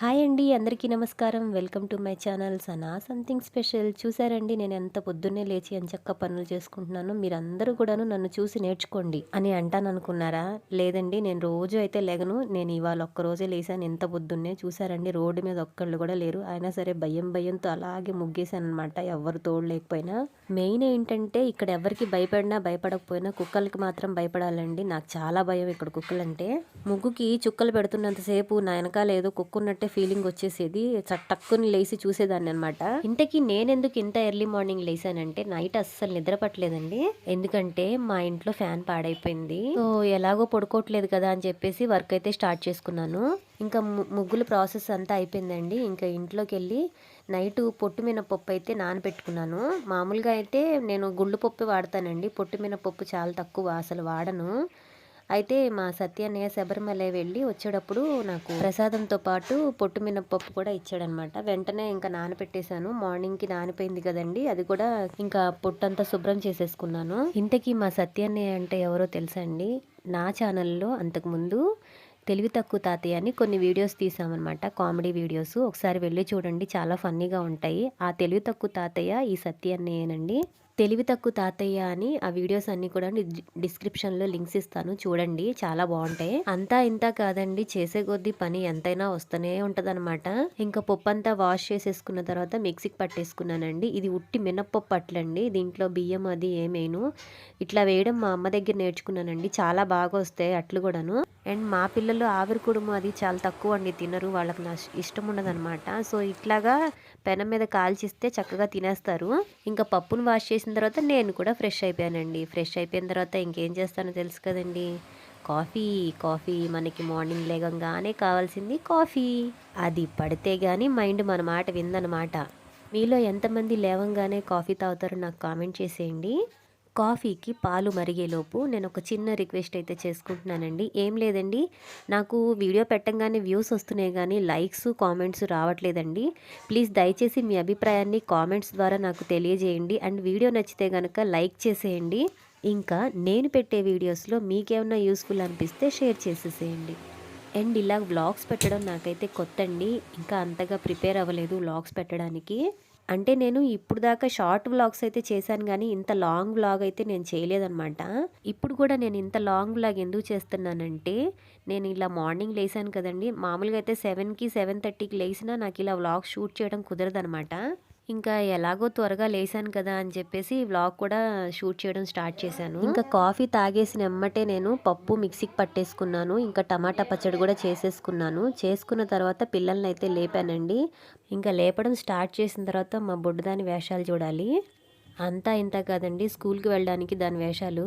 Hi అండి అందరికీ నమస్కారం. Welcome to my channel Sana something special. చూసారండి నేను ఎంత పొద్దున్నే లేచి ఎంచక్క పనులు చేసుకుంటున్నాను మీరందరూ కూడాను నన్ను చూసి నేర్చుకోండి అని అంటాను అనుకున్నారా లేదండి నేను రోజు అయితే లేగను. నేను ఇవాళ ఒక్క రోజే లేసాను ఎంత పొద్దున్నే. చూసారండి రోడ్డు మీద ఒక్కళ్ళు కూడా లేరు. అయినా సరే భయం భయంతో అలాగే ముగ్గేశాను అనమాట ఎవరు తోడు లేకపోయినా మెయిన్ ఏంటంటే ఇక్కడ ఎవరికి భయపడినా భయపడకపోయినా కుక్కలకి మాత్రం భయపడాలండి. నాకు చాలా భయం ఇక్కడ కుక్కలంటే. ముగ్గుకి చుక్కలు పెడుతున్నంతసేపు నా వెనకాల ఏదో కుక్కున్నట్టే ఫీలింగ్ వచ్చేసేది. చట్టక్కుని లేచి చూసేదాన్ని అనమాట ఇంతకీ నేనెందుకు ఇంత ఎర్లీ మార్నింగ్ లేసానంటే నైట్ అస్సలు నిద్ర పట్టలేదండి ఎందుకంటే మా ఇంట్లో ఫ్యాన్ పాడైపోయింది. సో ఎలాగో పడుకోవట్లేదు కదా అని చెప్పేసి వర్క్ అయితే స్టార్ట్ చేసుకున్నాను. ఇంకా ము- ముగ్గుల ప్రాసెస్ అంతా అయిపోయిందండి. ఇంకా ఇంట్లోకి వెళ్ళి నైట్ పొట్టు మినపప్పు అయితే నానబెట్టుకున్నాను. మామూలుగా అయితే నేను గుళ్ళు పప్పు వాడతానండి. పొట్టు మినపప్పు చాలా తక్కువ అసలు వాడను. అయితే మా సత్యన్నయ్య శబరిమల వెళ్ళి వచ్చేటప్పుడు నాకు ప్రసాదంతో పాటు పొట్టు మినప్పప్పు కూడా ఇచ్చాడనమాట. వెంటనే ఇంకా నానపెట్టేశాను. మార్నింగ్కి నానిపోయింది కదండి. అది కూడా ఇంకా పొట్టంతా శుభ్రం చేసేసుకున్నాను. ఇంతకీ మా సత్యన్నయ్య అంటే ఎవరో తెలుసా అండి? నా ఛానల్లో అంతకుముందు తెలివి తక్కువ తాతయ్య అని కొన్ని వీడియోస్ తీసామన్నమాట కామెడీ వీడియోస్. ఒకసారి వెళ్ళి చూడండి. చాలా ఫన్నీగా ఉంటాయి. ఆ తెలివి తక్కువ తాతయ్య ఈ సత్య అన్నయ్యనండి తెలివి తక్కువ తాతయ్య అని ఆ వీడియోస్ అన్ని కూడా డిస్క్రిప్షన్లో లింక్స్ ఇస్తాను. చూడండి చాలా బాగుంటాయి. అంతా ఇంత కాదండి చేసే కొద్దీ పని ఎంతైనా వస్తూనే ఉంటదన్నమాట. ఇంకా పప్పు అంతా వాష్ చేసేసుకున్న తర్వాత మిక్సీకి పట్టేసుకున్నానండి. ఇది ఉట్టి మినప్పప్పు అట్లండి దీంట్లో బియ్యం అది ఏమేను? ఇట్లా వేయడం మా అమ్మ దగ్గర నేర్చుకున్నానండి. చాలా బాగా వస్తాయి అట్లు కూడాను. అండ్ మా పిల్లలు ఆవిరి కుడుము అది చాలా తక్కువ అండి తినరు. వాళ్ళకి నా ఇష్టం ఉండదన్నమాట. సో ఇట్లాగా పెనం మీద కాల్చిస్తే చక్కగా తినేస్తారు. ఇంకా పప్పును వాష్ చేసిన తర్వాత నేను కూడా ఫ్రెష్ అయిపోయానండి. ఫ్రెష్ అయిపోయిన తర్వాత ఇంకేం చేస్తానో తెలుసు కదండి. కాఫీ కాఫీ మనకి మార్నింగ్ లేగంగానే కావాల్సింది కాఫీ. అది పడితే కానీ మైండ్ మన మాట విందనమాట. మీలో ఎంతమంది లేవంగానే కాఫీ తాగుతారో నాకు కామెంట్ చేసేయండి. కాఫీకి పాలు మరిగేలోపు నేను ఒక చిన్న రిక్వెస్ట్ అయితే చేసుకుంటున్నానండి. ఏం లేదండి నాకు వీడియో పెట్టంగానే వ్యూస్ వస్తున్నాయి కానీ లైక్స్ కామెంట్స్ రావట్లేదండి. ప్లీజ్ దయచేసి మీ అభిప్రాయాన్ని కామెంట్స్ ద్వారా నాకు తెలియజేయండి. అండ్ వీడియో నచ్చితే కనుక లైక్ చేసేయండి. ఇంకా నేను పెట్టే వీడియోస్లో మీకేమన్నా యూస్ఫుల్ అనిపిస్తే షేర్ చేసేసేయండి. అండ్ ఇలా వ్లాగ్స్ పెట్టడం నాకైతే కొత్త అండి ఇంకా అంతగా ప్రిపేర్ అవ్వలేదు వ్లాగ్స్ పెట్టడానికి. అంటే నేను ఇప్పుడు దాకా షార్ట్ వ్లాగ్స్ అయితే చేశాను కానీ ఇంత లాంగ్ వ్లాగ్ అయితే నేను చేయలేదన్నమాట. ఇప్పుడు కూడా నేను ఇంత లాంగ్ వ్లాగ్ ఎందుకు చేస్తున్నానంటే నేను ఇలా మార్నింగ్ లేసాను కదండి. మామూలుగా అయితే సెవెన్కి సెవెన్ థర్టీకి లేచినా నాకు ఇలా వ్లాగ్ షూట్ చేయడం కుదరదనమాట ఇంకా ఎలాగో త్వరగా లేసాను కదా అని చెప్పేసి వ్లాగ్ కూడా షూట్ చేయడం స్టార్ట్ చేశాను. ఇంకా కాఫీ తాగేసిన ఎమ్మటే నేను పప్పు మిక్సీకి పట్టేసుకున్నాను ఇంకా టమాటా పచ్చడి కూడా చేసేసుకున్నాను. చేసుకున్న తర్వాత పిల్లల్ని అయితే లేపానండి. ఇంకా లేపడం స్టార్ట్ చేసిన తర్వాత మా బొడ్డుదాని వేషాలు చూడాలి. అంతా ఇంత కాదండి స్కూల్కి వెళ్ళడానికి దాని వేషాలు.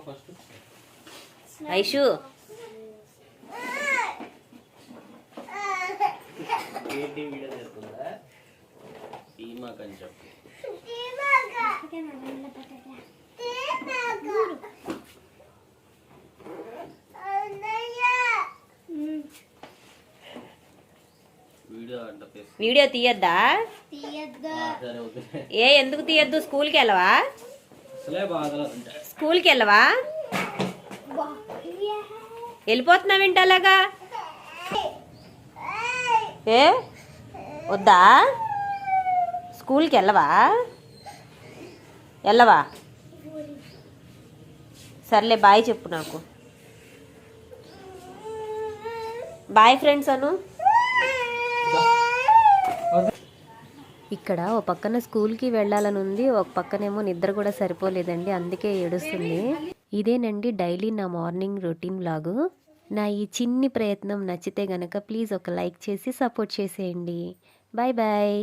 పెట్టుకో ఫస్ట్ ఐషు. ఏంటి వీడియో చేస్తుందా వీడియో తీయద్దా? ఏ ఎందుకు తీయద్దు? స్కూల్కి వెళ్ళవా? స్కూల్కి వెళ్ళవా? వెళ్ళిపోతున్నావేంటి అలాగా? ఏ? వద్దా? స్కూల్కి వెళ్ళవా? వెళ్ళవా? సర్లే బాయ్ చెప్పు నాకు. బాయ్ ఫ్రెండ్స్ అను. ఇక్కడ ఒక పక్కన స్కూల్కి వెళ్ళాలని ఉంది. ఒక పక్కనేమో నిద్ర కూడా సరిపోలేదండి. అందుకే ఏడుస్తుంది. ఇదేనండి డైలీ నా మార్నింగ్ రొటీన్ లాగు నా ఈ చిన్ని ప్రయత్నం నచ్చితే గనక ప్లీజ్ ఒక లైక్ చేసి సపోర్ట్ చేసేయండి. Bye bye